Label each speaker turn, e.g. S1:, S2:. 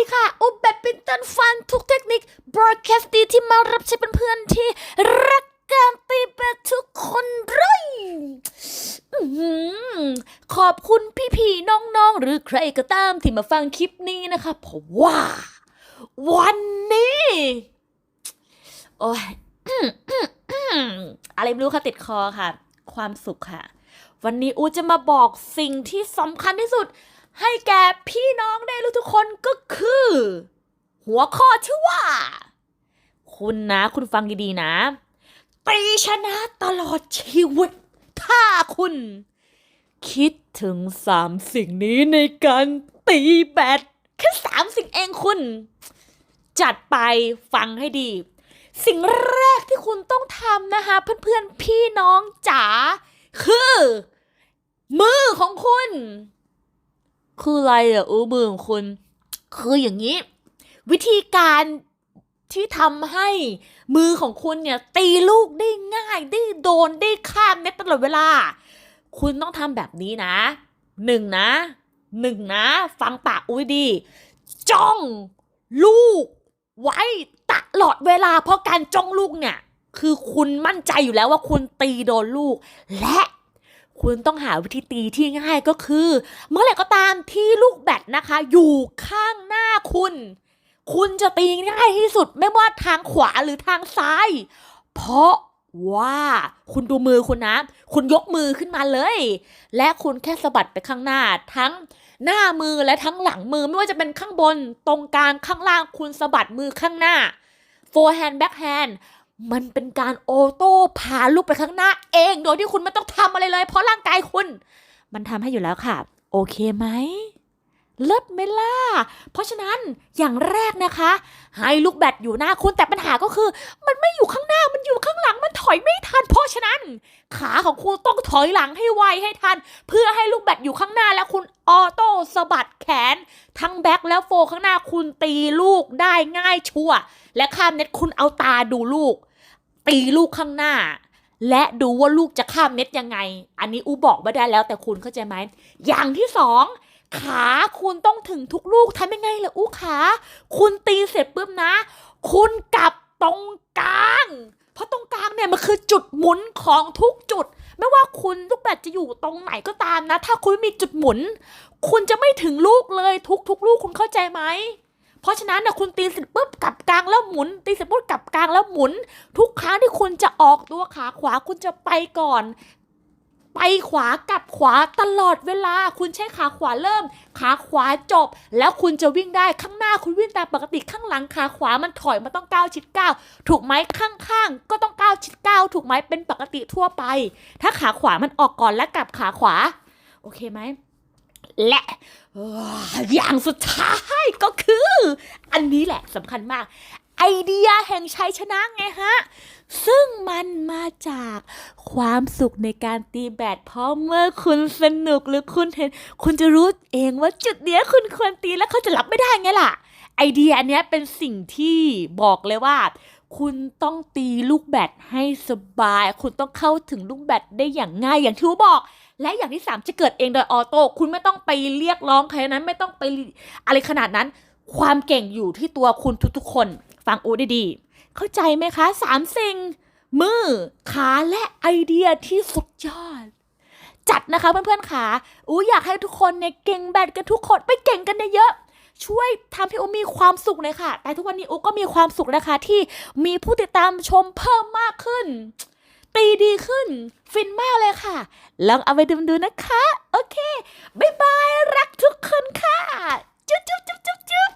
S1: ดีค่ะ อุบแบบปินตันฟันทุกเทคนิคบรอดแคสตีที่มารับใช้เป็นเพื่อนๆที่รักการตีแบดทุกคนเลยอื้อหือขอบคุณพี่ๆน้องๆ หรือใครก็ตามที่มาฟังคลิปนี้นะคะเพราะว่า วันนี้ โอ้ยอะไรไม่รู้ค่ะติดคอค่ะ ความสุขค่ะ วันนี้อูจะมาบอกสิ่งที่สำคัญที่สุด ให้แก่พี่น้องได้รู้ทุกคนก็คือ หัวข้อที่ว่า คุณนะคุณฟังดีๆนะตีชนะตลอดชีวิต ถ้าคุณ คิดถึงสามสิ่งนี้ในการตีแบดแค่สามสิ่งเองคุณ จัดไปฟังให้ดี สิ่งแรกที่คุณต้องทำนะคะ เพื่อนๆพี่น้องจ๋าคือ มือของคุณ คืออะไรอะออมือของคุณ คืออย่างนี้ วิธีการที่ทำให้มือของคุณเนี่ย ตีลูกได้ง่าย ได้โดนได้ข้ามเน็ตตลอดเวลา คุณต้องทำแบบนี้นะหนึ่งนะหนึ่งนะ ฟังปากอุ้ยดี จ้องลูก ไว้ตลอดเวลาเพราะการจ้องลูกเนี่ย คือคุณมั่นใจอยู่แล้วว่าคุณตีโดนลูก และ คุณต้องหาวิธีตีที่ง่ายก็คือ เมื่อไหร่ก็ตามที่ลูกแบตนะคะ อยู่ข้างหน้าคุณ คุณจะตีง่ายที่สุดไม่ว่าทางขวาหรือทางซ้าย เพราะว่าคุณดูมือคุณนะ คุณยกมือขึ้นมาเลย และคุณแค่สะบัดไปข้างหน้า ทั้งหน้ามือและทั้งหลังมือไม่ว่าจะเป็นข้างบน ตรงกลางข้างล่างคุณสะบัดมือข้างหน้า forehand backhand มันเป็นการโอโต้พาลูกไปข้างหน้าเอง โดยที่คุณไม่ต้องทำอะไรเลย เพราะร่างกายคุณ มันทำให้อยู่แล้วค่ะ โอเคไหมเลิศไหมล่ะ เพราะฉะนั้นอย่างแรกนะคะ ให้ลูกแบตอยู่หน้าคุณแต่ปัญหาก็คือ มันไม่อยู่ข้างหน้ามันอยู่ข้างหลังมันถอยไม่ทัน เพราะฉะนั้น ขาของคุณต้องถอยหลังให้ไวให้ทัน เพื่อให้ลูกแบตอยู่ข้างหน้าแล้วคุณออโต้สะบัดแขน ทั้งแบ็คแล้วโฟร์ข้างหน้าคุณตีลูกได้ง่ายชัวร์และข้ามเน็ตคุณเอาตาดูลูก ตีลูกข้างหน้า และดูว่าลูกจะข้ามเน็ตยังไง อันนี้อูบอกไม่ได้แล้วแต่คุณเข้าใจไหม อย่างที่สองขาคุณต้องถึงทุกลูกทำยังไงล่ะอูขา คุณตีเสร็จปุ๊บนะ คุณกลับตรงกลาง เพราะตรงกลางเนี่ยมันคือจุดหมุนของทุกจุด ไม่ว่าคุณลูกแบตจะอยู่ตรงไหนก็ตามนะ ถ้าคุณไม่มีจุดหมุน คุณจะไม่ถึงลูกเลยทุกทุกลูกคุณเข้าใจไหม เพราะฉะนั้นนะคุณตีเสร็จปุ๊บกลับกลางแล้วหมุน ตีเสร็จปุ๊บกลับกลางแล้วหมุน ทุกครั้งที่คุณจะออกตัวขาขวาคุณจะไปก่อน ไปขวากลับขวาตลอดเวลา คุณใช้ขาขวาเริ่ม ขาขวาจบ แล้วคุณจะวิ่งได้ข้างหน้าคุณวิ่งตามปกติข้างหลังขาขวามันถอยมันต้องก้าวชิดก้าวถูกไหมข้างๆก็ต้องก้าวชิดก้าวถูกไหมเป็นปกติทั่วไป ถ้าขาขวามันออกก่อนแล้วกลับขาขวา โอเคไหม และเอ่ออย่างสุดท้ายก็คือ อันนี้แหละสำคัญมาก ไอเดียแห่งชัยชนะไงฮะ ซึ่งมันมาจากความสุขในการตีแบดเพราะเมื่อคุณสนุกหรือคุณเห็น คุณจะรู้เองว่าจุดเนี้ยคุณควรตีแล้วเขาจะรับไม่ได้ไงล่ะ ไอเดียอันเนี้ยเป็นสิ่งที่บอกเลยว่า คุณต้องตีลูกแบดให้สบาย คุณต้องเข้าถึงลูกแบดได้อย่างง่ายอย่างที่บอก และอย่างที่สามจะเกิดเองโดยออโต้คุณไม่ต้องไปเรียกร้องใครนั้นไม่ต้องไปอะไรขนาดนั้น ความเก่งอยู่ที่ตัวคุณทุกๆคน ฟังอูดีๆ เข้าใจไหมคะสามสิ่งมือขาและไอเดียที่สุดยอด จัดนะคะเพื่อนๆขาอูอยากให้ทุกคนเนี่ยเก่งแบดกันทุกคนไปเก่งกันเยอะๆ ช่วยทำให้โอมีความสุขเลยค่ะ แต่ทุกวันนี้โอก็มีความสุขนะคะ ที่มีผู้ติดตามชมเพิ่มมากขึ้น ตีดีขึ้น ฟินมากเลยค่ะ ลองเอาไปดูดูนะคะ โอเคบายบาย รักทุกคนค่ะ จุ๊บจุ๊บจุ๊บจุ๊บ